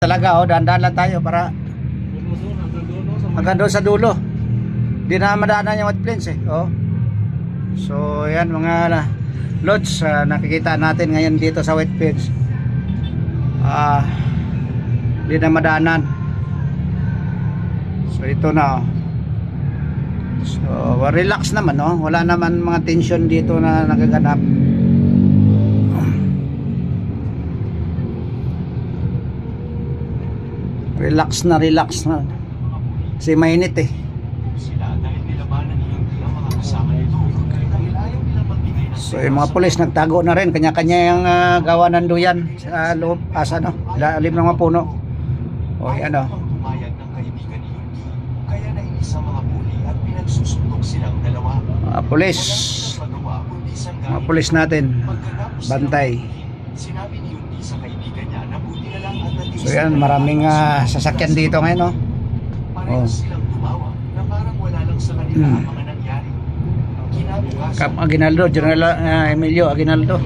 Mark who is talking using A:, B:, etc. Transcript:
A: Talaga, oh, dahan-dahan lang tayo para hanggang doon sa dulo. Di na madaanan yung white plains eh. Oh. So, yan mga na, lods ah, nakikita natin ngayon dito sa white plains. Ah, di na madaanan. So, ito na. Oh. So, relax naman, no? Wala naman mga tension dito na nagaganap. Relax na relax na. Kasi mainit eh. So yung mga pulis nagtago na rin. Kanya-kanya yung ah, gawa ng duyan sa loob, asa no, lalim ng mga puno. O yan o.
B: Ang pumayag ng kaibigan ni Yundi. Kaya nainis ang mga
A: pulis. Mga pulis natin. Bantay.
B: Sinabi ni Yundi sa kaibigan niya na buti na lang at natiis
A: So yan, maraming ah, sasakyan dito ngayon no.
B: Pareho
A: Oh.
B: silang tumawa na parang wala lang sa kanila
A: Hmm.
B: ang mga nangyari. Kinabukasan,
A: Kap Aguinaldo, General ah, Emilio Aguinaldo.